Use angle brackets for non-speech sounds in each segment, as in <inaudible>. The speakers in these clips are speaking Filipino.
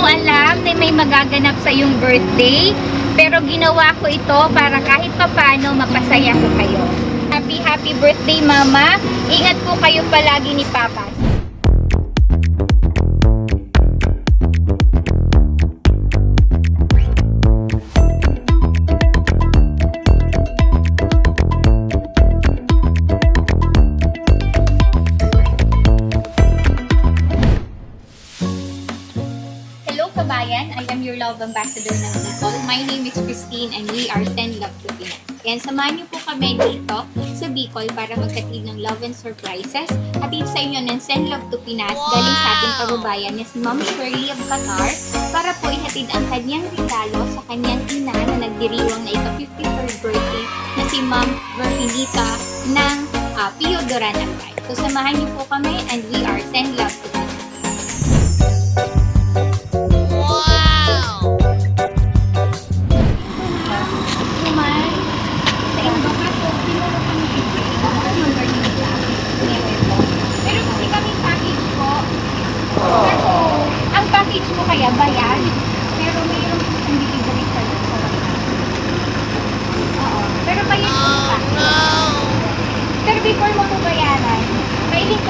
mo alam na may magaganap sa iyong birthday, pero ginawa ko ito para kahit papano mapasaya ko kayo. Happy, happy birthday, Mama. Ingat po kayo palagi ni Papa. Kabayan, I am your love ambassador ng Bicol. My name is Christine and we are Send Love to Pinas. Yan, samahan niyo po kami dito sa Bicol para magkatid ng love and surprises. Hatid sa inyo ng Send Love to Pinas galing sa ating kababayan na si Ma'am Shirley of Qatar para po ihatid ang kanyang regalo sa kanyang ina na nagdiriwang na ito 53rd birthday na si Ma'am Verminita ng uh, Pio Duran Albay. So samahan niyo po kami and we are Send Love to Pinas.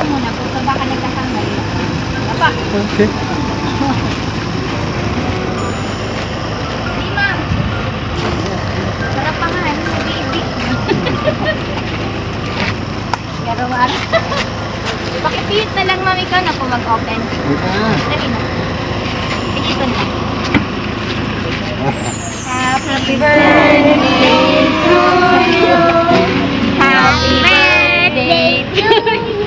Ko muna po. So baka nagkakamali. Apa? Okay. Hey, ma'am. Sarap pa nga, ano, baby. Garawan. Pakipihit na lang, ma'am, ikaw na po mag-open. Ah. Dali na. Eh, ito na. Happy birthday to you. Happy birthday to you.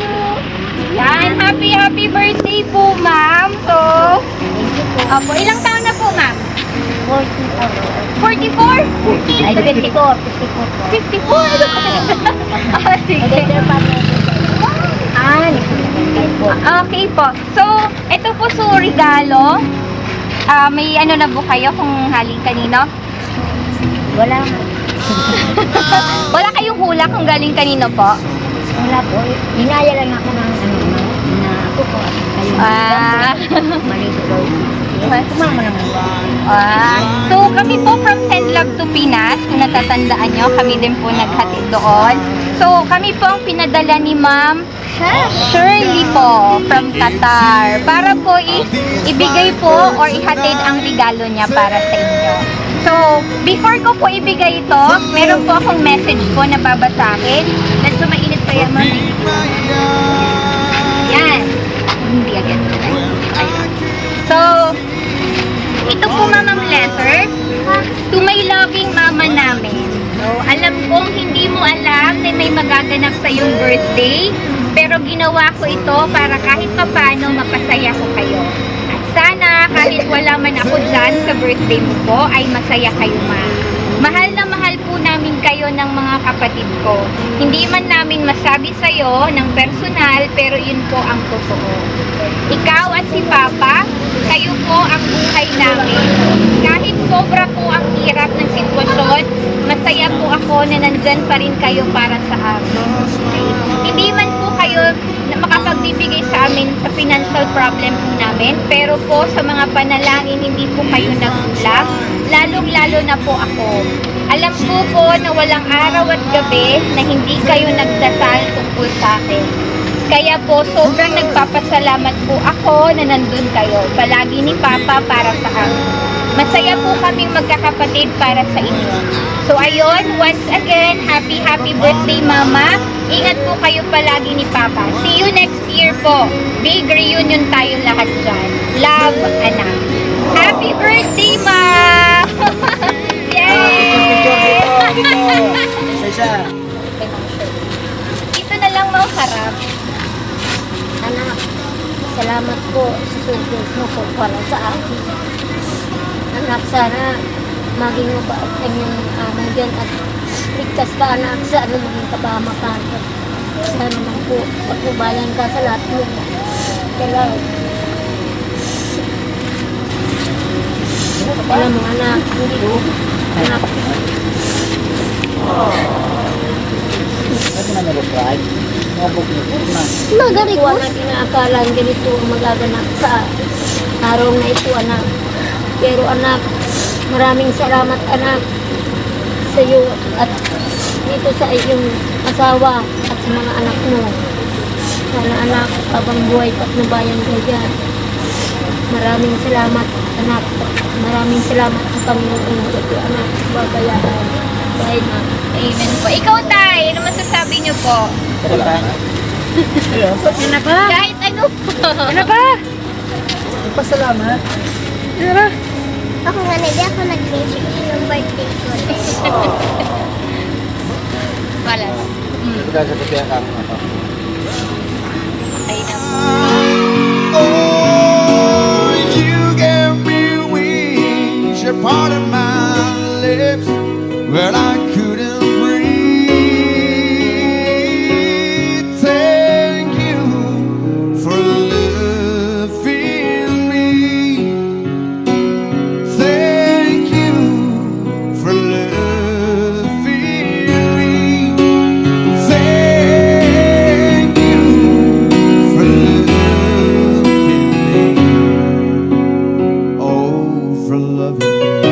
Happy, birthday po, ma'am. So, Opo, ilang taon na po, ma'am? 44? Ay, 54. 54 po. 54? ah, sige. Ah. Okay po. So, ito po so regalo. Ah, may ano na po kayo kung haling kanino? Wala. <laughs> Wala kayong hula kung galing kanino po? Wala po. Inaya lang ako ng ano, ako po. Ah. So kami po from Send Love to Pinas, kung natatandaan nyo, kami din po naghatid doon. So kami po ang pinadala ni Ma'am Shirley po from Qatar para po i- ibigay po or ihatid ang regalo niya para sa inyo. So, before ko po ibigay ito, meron po akong message po na babasahin. Medyo mainit pa yan, ma'am. Iyong birthday, pero ginawa ko ito para kahit papano mapasaya ko kayo. At sana kahit wala man ako dyan sa birthday mo po, ay masaya kayo ma. Mahal na mahal po namin kayo ng mga kapatid ko. Hindi man namin masabi sa'yo ng personal, pero yun po ang totoo. Ikaw at si Papa, kayo po ang buhay namin. Kahit sobra po ang hirap ng sitwasyon, po ako na nandyan pa rin kayo para sa amin. Hindi man po kayo na makapagbibigay sa amin sa financial problem po namin, pero po sa mga panalangin hindi po kayo nagkulang, lalong-lalo na po ako. Alam ko po na walang araw at gabi na hindi kayo nagdasal tungkol sa akin. Kaya po, sobrang nagpapasalamat po ako na nandun kayo. Palagi ni Papa para sa amin. Masaya po kaming magkakapatid para sa inyo. So ayun, once again, happy happy birthday Mama. Ingat po kayo palagi ni Papa. See you next year po. Big reunion tayo lahat dyan. Love, anak. Happy birthday, Ma! <laughs> Yay! Isa. Ito na lang mau harap. Salamat po sa surprise mo po para sa akin. Anak, sana maging mabait ang iyong amo dyan at ligtas ka anak sa anumang kabamakan. Sana naman po, pagpubayan ka sa lahat mo. Kailangan. Alam mo anak, hindi ko. Anak, Ano na nag-try? Mabog na po na. Magari ko na inaakalan ganito ang magaganap sa araw na ito, anak. Pero anak, maraming salamat, anak, sa iyo at dito sa iyong asawa at sa mga anak mo. Sana anak, habang buhay patnubayan ka dyan. Maraming salamat, anak. Maraming salamat sa Panginoon ko, anak. Babayaan. Na, Amen po. Ikaw, Tay, ano masasabi niyo po? Wala. Ano ba? Kahit ano po. Ano ba? Pasalamat. Ano ba? Ako nga, hindi ako nag-message ng birthday ko. <laughs> Wala. Hmm. Ito sa ang ano. Okay na po. Oh, you gave me wings. You're part of for loving me.